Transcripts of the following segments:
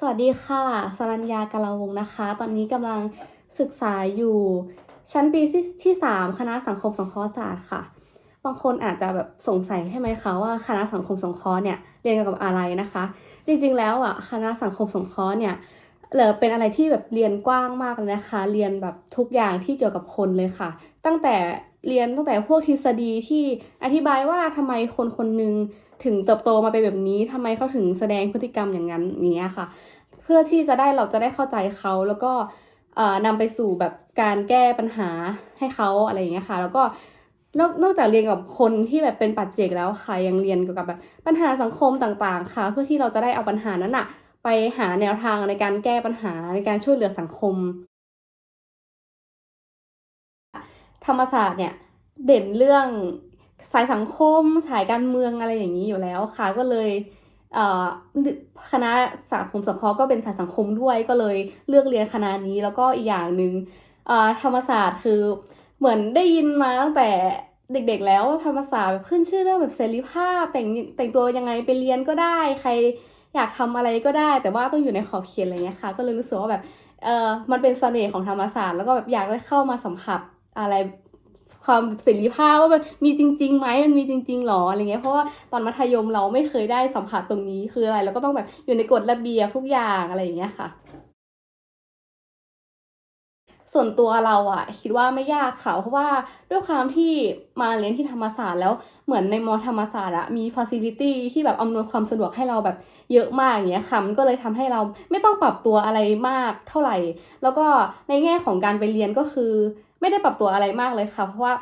สวัสดีค่ะ สรัญญากาลาวงนะคะ ตอนนี้กำลังศึกษาอยู่ ชั้นปีที่ที่สามคณะสังคมสงเคราะห์ศาสตร์ค่ะ บางคนอาจจะแบบสงสัยใช่ไหมคะว่าคณะสังคมสงเคราะห์เนี่ยเรียนเกี่ยวกับอะไรนะคะ จริงๆแล้วอะคณะสังคมสงเคราะห์เนี่ยเหลือเป็นอะไรที่แบบเรียนกว้างมากเลยนะคะ เรียนแบบทุกอย่างที่เกี่ยวกับคนเลยค่ะ ตั้งแต่ เรียนตั้งแต่พวกทฤษฎีที่อธิบายว่าทำไมคนคนหนึ่งถึงเติบโตมาเป็นแบบนี้ทำไมเขาถึงแสดงพฤติกรรมอย่างนั้นอย่างเนี้ยค่ะ เพื่อที่จะได้เราจะได้เข้าใจเขาแล้วก็เอ่อนำไปสู่แบบการแก้ปัญหาให้เขาอะไรอย่างเงี้ยค่ะ แล้วก็นอกนอกจากเรียนกับคนที่แบบเป็นปัจเจกแล้วค่ะยังเรียนเกี่ยวกับแบบปัญหาสังคมต่างๆ ค่ะ เพื่อที่เราจะได้เอาปัญหานั้นอะไปหาแนวทางในการแก้ปัญหาในการช่วยเหลือสังคม ธรรมศาสตร์เนี่ยเด่นเรื่องสายสังคมสายการเมืองอะไรอย่างนี้อยู่แล้วค่ะก็เลยคณะสังคมสังเคราะห์ก็เป็นสายสังคมด้วยก็เลยเลือกเรียนคณะนี้แล้วก็อีกอย่างหนึ่งธรรมศาสตร์คือเหมือนได้ยินมาตั้งแต่เด็กๆแล้วธรรมศาสตร์ขึ้นชื่อเรื่องแบบเสรีภาพแต่งแต่งตัวยังไงไปเรียนก็ได้ ใครอยากทำอะไรก็ได้ แต่ว่าต้องอยู่ในขอบเขตอะไรเงี้ยค่ะ ก็เลยรู้สึกว่าแบบเออมันเป็นเสน่ห์ของธรรมศาสตร์แล้วก็แบบอยากได้เข้ามาสัมผัส อะไรความเสรีภาพว่ามันมีจริงๆไหมมันมีจริงๆหรออะไรเงี้ยเพราะว่าตอนมัธยมเราไม่เคยได้สัมผัสตรงนี้คืออะไรเราก็ต้องแบบอยู่ในกฎระเบียบทุกอย่างอะไรอย่างเงี้ยค่ะ ส่วนตัวเราอะคิดว่าไม่ยากค่ะเพราะว่าด้วยความที่มาเรียนที่ธรรมศาสตร์แล้วเหมือนในมอธรรมศาสตร์อะมีฟ a ซิลิตี้ที่แบบอำนวยความสะดวกให้เราแบบเยอะมากอย่างเงี้ยค่ะมันก็เลยทำให้เราไม่ต้องปรับตัวอะไรมากเท่าไหร่ แล้วก็ในแง่ของการไปเรียนก็คือ ไม่ได้ปรับตัวอะไรมากเลยค่ะ เพราะว่า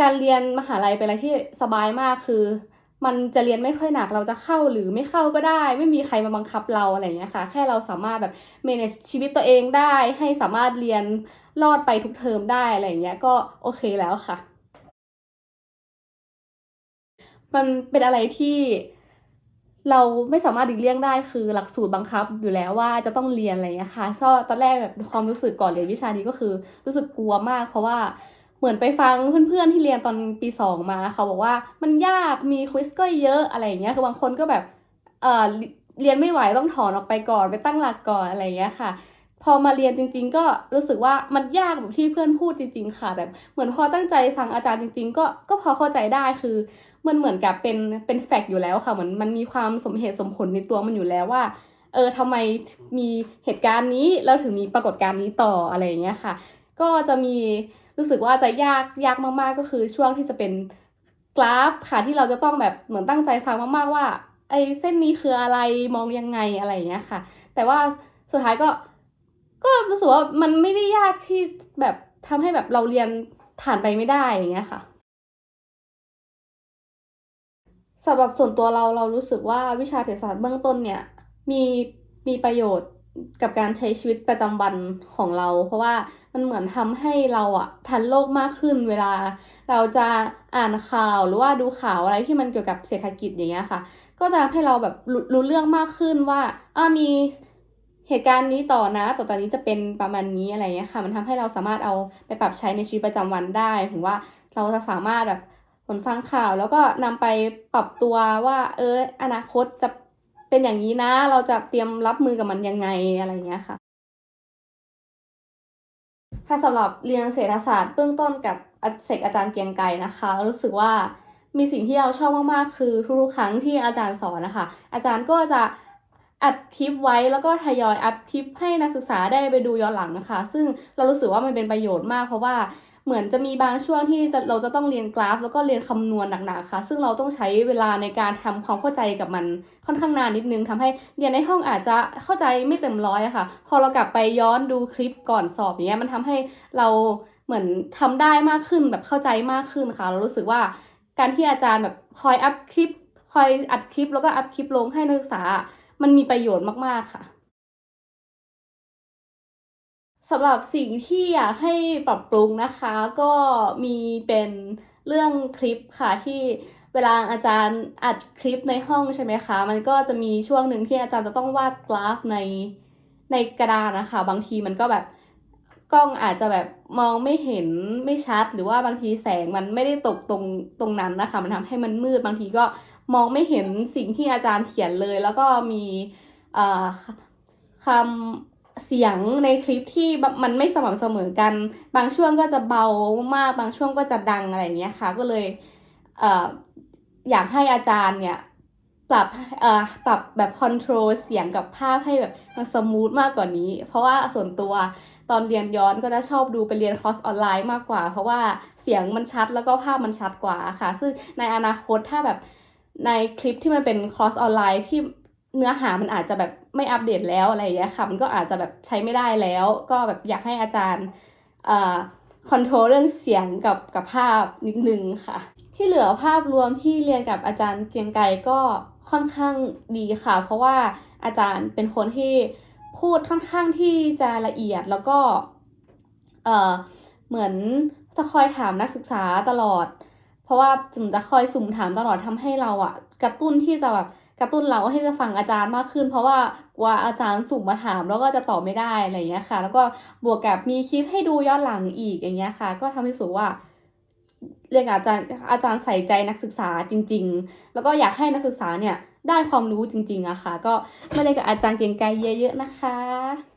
การเรียนมหาลัยเป็นอะไรที่สบายมากคือ มันจะเรียนไม่ค่อยหนักเราจะเข้าหรือไม่เข้าก็ได้ ไม่มีใครมาบังคับเราอะไรอย่างเงี้ยค่ะ แค่เราสามารถแบบ manage ชีวิตตัวเองได้ ให้สามารถเรียนรอดไปทุกเทอมได้อะไรอย่างเงี้ยก็โอเคแล้วค่ะ มันเป็นอะไรที่เราไม่สามารถหลีกเลี่ยงได้คือหลักสูตรบังคับอยู่แล้วว่าจะต้องเรียนอะไรอย่างเงี้ยค่ะก็ตอนแรกแบบความรู้สึกก่อนเรียนวิชานี้ก็คือรู้สึกกลัวมาก เพราะว่า มือนไปฟังเพื่อนๆที่เรียนตอนปีสองมาเขาบอกว่ามันยากมีควิสก็เยอะอะไรอย่างเงี้ยคือบางคนก็แบบเออเรียนไม่ไหวต้องถอนออกไปก่อนไปตั้งหลักก่อนอะไรอย่างเงี้ยค่ะ พอมาเรียนจริง ๆ ก็รู้สึกว่ามันยากแบบที่เพื่อนพูดจริง ๆ ค่ะแบบเหมือนพอตั้งใจฟังอาจารย์จริง ๆ ก็ก็พอเข้าใจได้คือมันเหมือนกับเป็นเป็นแฟกต์อยู่แล้วค่ะเหมือนมันมีความสมเหตุสมผลในตัวมันอยู่แล้วว่าเออทำไมมีเหตุการณ์นี้แล้วถึงมีปรากฏการณ์นี้ต่ออะไรอย่างเงี้ยค่ะ ก็จะมี รู้สึกว่าจะยากยากมากๆก็คือช่วงที่จะเป็นกราฟค่ะที่เราจะต้องแบบเหมือนตั้งใจฟังมากๆว่าไอ้เส้นนี้คืออะไรมองยังไงอะไรอย่างเงี้ยค่ะ แต่ว่าสุดท้ายก็ก็รู้สึกว่ามันไม่ได้ยากที่แบบทำให้แบบเราเรียนผ่านไปไม่ได้อย่างเงี้ยค่ะสำหรับส่วนตัวเราเรารู้สึกว่าวิชาเศรษฐศาสตร์เบื้องต้นเนี่ยมีมีประโยชน์ กับการใช้ชีวิตประจำวันของเรา เพราะว่ามันเหมือนทำให้เราอะทันโลกมากขึ้นเวลา เราจะอ่านข่าวหรือว่าดูข่าวอะไรที่มันเกี่ยวกับเศรษฐกิจอย่างเงี้ยค่ะ ก็จะทำให้เราแบบรู้เรื่องมากขึ้นว่าอ่ามีเหตุการณ์นี้ต่อนะต่อตอนนี้จะเป็นประมาณนี้อะไรเงี้ยค่ะ มันทำให้เราสามารถเอาไปปรับใช้ในชีวิตประจำวันได้ ถึงว่าเราจะสามารถแบบผลฟังข่าว แล้วก็นำไปปรับตัวว่า เอออนาคตจะ เป็นอย่างนี้นะ เราจะเตรียมรับมือกับมันยังไงอะไรเงี้ยค่ะ ถ้าสำหรับเรียนเศรษฐศาสตร์เบื้องต้นกับเสกอาจารย์เกียงไกรนะคะรู้สึกว่ามีสิ่งที่เราชอบมากๆ คือทุกๆครั้งที่อาจารย์สอนนะคะ อาจารย์ก็จะอัดคลิปไว้แล้วก็ทยอยอัดคลิปให้นักศึกษาได้ไปดูย้อนหลังนะคะ ซึ่งเรารู้สึกว่ามันเป็นประโยชน์มากเพราะว่า เหมือนจะมีบางช่วงที่เราจะต้องเรียนกราฟ แล้วก็เรียนคำนวณหนักๆค่ะ ซึ่งเราต้องใช้เวลาในการทำความเข้าใจกับมันค่อนข้างนานนิดนึงทำให้เรียนในห้องอาจจะเข้าใจไม่เต็มร้อยอะค่ะ พอเรากลับไปย้อนดูคลิปก่อนสอบอย่างเงี้ยมันทำให้เราเหมือนทำได้มากขึ้นแบบเข้าใจมากขึ้นค่ะ เรารู้สึกว่าการที่อาจารย์แบบคอยอัพคลิป คอยอัดคลิปแล้วก็อัพคลิปลงให้นักศึกษา มันมีประโยชน์มากๆค่ะ สำหรับสิ่งที่อยากให้ปรับปรุงนะคะ ก็มีเป็นเรื่องคลิปค่ะที่เวลาอาจารย์อัดคลิปในห้องใช่ไหมคะ มันก็จะมีช่วงหนึ่งที่อาจารย์จะต้องวาดกราฟในในกระดานนะคะ บางทีมันก็แบบกล้องอาจจะแบบมองไม่เห็นไม่ชัด หรือว่าบางทีแสงมันไม่ได้ตกตรงตรงนั้นนะคะ มันทำให้มันมืดบางทีก็มองไม่เห็นสิ่งที่อาจารย์เขียนเลย แล้วก็มีอ่อความ เสียงในคลิปที่มันไม่สม่ำเสมอกัน บางช่วงก็จะเบามาก บางช่วงก็จะดังอะไรเงี้ยค่ะ ก็เลยเอออยากให้อาจารย์เนี่ยปรับเอ่อปรับแบบคอนโทรลเสียงกับภาพให้แบบมันสมูทมากกว่านี้ เพราะว่าส่วนตัวตอนเรียนย้อนก็จะชอบดูไปเรียนคอร์สออนไลน์มากกว่า เพราะว่าเสียงมันชัดแล้วก็ภาพมันชัดกว่าค่ะ ซึ่งในอนาคตถ้าแบบในคลิปที่มันเป็นคอร์สออนไลน์ที่ เนื้อหามันอาจจะแบบไม่อัปเดตแล้วอะไรอย่างเงี้ยค่ะมันก็อาจจะแบบใช้ไม่ได้แล้ว ก็แบบอยากให้อาจารย์เอ่อคอนโทรลเรื่องเสียงกับกับภาพนิดนึงค่ะ ที่เหลือภาพรวมที่เรียนกับอาจารย์เกียงไกรก็ค่อนข้างดีค่ะ เพราะว่าอาจารย์เป็นคนที่พูดค่อนข้างที่จะละเอียดแล้วก็เออเหมือนจะคอยถามนักศึกษาตลอด เพราะว่าจึงจะคอยสุ่มถามตลอดทำให้เราอะกระตุ้นที่จะแบบ กระตุ้นเราให้จะฟังอาจารย์มากขึ้น เพราะว่ากลัว่าอาจารย์สุ่มมาถามแล้วก็จะตอบไม่ได้อะไรอย่างเงี้ยค่ะ แล้วก็บวกกับมีคลิปให้ดูย้อนหลังอีกอย่างเงี้ยค่ะ ก็ทำให้สูว่า เรียกอาจารย์อาจารย์ใส่ใจนักศึกษาจริง ๆ แล้วก็อยากให้นักศึกษาเนี่ยได้ความรู้จริงๆอะค่ะ ก็มาเรียนกับอาจารย์เก่งไกรเยอะๆนะคะ